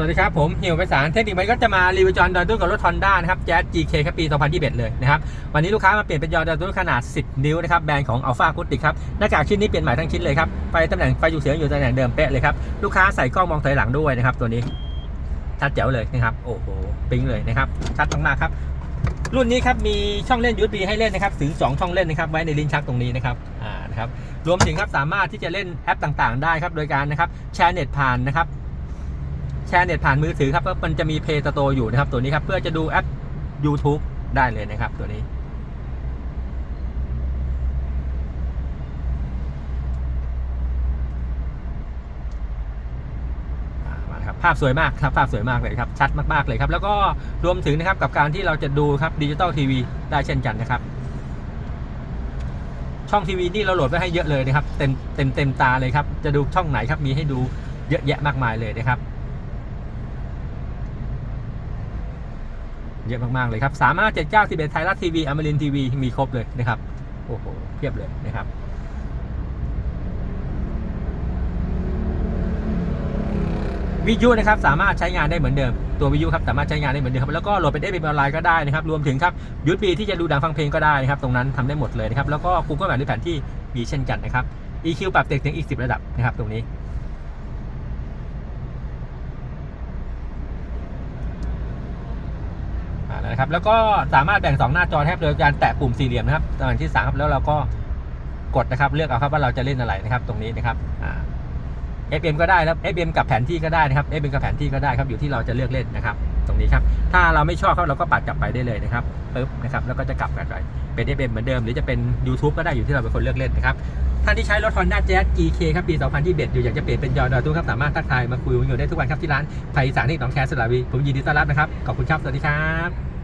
วัสดีครับผมเหี่ยวไปสารเทคนิคมันก็จะมารีวิวจอดอนตุ้กับรถ Honda นะครับแจ๊ส GK ครับปี 2021 เลยนะครับวันนี้ลูกค้ามาเปลี่ยนเป็นยอดอนตุ้ขนาด 10 นิ้วนะครับแบรนด์ของ Alpha a c o u s t i c ครับหน้ากากชิ้นนี้เปลี่ยนใหม่ทั้งชิ้นเลยครับไฟตำแหน่งไฟอยู่เสียงอยู่ตำแหน่งเดิมเป๊ะเลยครับลูกค้าใส่กล้องมองถอยหลังด้วยนะครับตัวนี้ชัดแจ๋วเลยนะครับโอ้โหปิ๊งเลยนะครับชัดมากๆครับรุ่นนี้ครับมีช่องเล่น USB ให้เล่นนะครับถึง 2 ช่องเล่นนะครับไว้ในลิ้นชักตรงนี้นะครับอ่านะครับรวมถึงครับสามารถที่จะเล่นแอปต่างๆ ได้ครับโดยการนะครับแชร์เน็ตผ่านนะครับ แชร์เน็ตผ่านมือถือครับมันจะมีเพย์สโตอยู่นะครับ ตัวนี้ครับ เพื่อจะดูแอป YouTube ได้เลยนะครับตัวนี้มาครับภาพสวยมากครับภาพสวยมากเลยครับ ชัดมากๆเลยครับ แล้วก็รวมถึงนะครับกับการที่เราจะดูครับดิจิตอลทีวีได้เช่นกันนะครับ ช่องทีวีนี่เราโหลดไว้ให้เยอะเลยนะครับ เต็มเต็มเต็มตาเลยครับ จะดูช่องไหนครับมีให้ดูเยอะแยะมากมายเลยนะครับ เยอะมาก ๆ เลยครับสามารถเจ็ดเก้าสิบเอ็ดไทยรัฐทีวีอมรินทีวีมีครบเลยนะครับ โอ้โหเพียบเลยนะครับวิทยุนะครับสามารถใช้งานได้เหมือนเดิมตัววิทยุครับสามารถใช้งานได้เหมือนเดิมครับแล้วก็โหลดเป็นได้เป็นออนไลน์ก็ได้นะครับรวมถึงครับยูทีที่จะดูดังฟังเพลงก็ได้นะครับตรงนั้นทำได้หมดเลยนะครับแล้วก็ Google Map ในแผนที่มีเช่นกันนะครับ EQ ปรับเต็มถึงอีก 10 ระดับนะครับตรงนี้ อ่า นะครับแล้วก็สามารถแบ่ง 2 หน้าจอแทบโดยการแตะปุ่มสี่เหลี่ยมนะครับตำแหน่งที่3ครับแล้วเราก็กดนะครับเลือกเอาครับว่าเราจะเล่นอะไรนะครับตรงนี้นะครับอ่า FM ก็ได้แล้ว FM กับแผนที่ก็ได้นะครับ FM กับแผนที่ก็ได้ครับอยู่ที่เราจะเลือกเล่นนะครับ ตรงนี้ครับ ถ้าเราไม่ชอบครับเราก็ปัดกลับไปได้เลยนะครับปึ๊บนะครับแล้วก็จะกลับกันไปเป็น FM เหมือนเดิมหรือจะเป็น YouTube ก็ได้อยู่ที่เราเป็นคนเลือกเล่นนะครับท่านที่ใช้รถ Honda Jazz GK ครับปี 2021 อยู่อยากจะเปลี่ยนเป็นยอดอตู้ครับสามารถทักทายมาคุยกันอยู่ได้ทุกวันครับที่ร้านไฟสารที่หนองแคสระวีผมยินดีต้อนรับนะครับขอบคุณครับสวัสดีครับ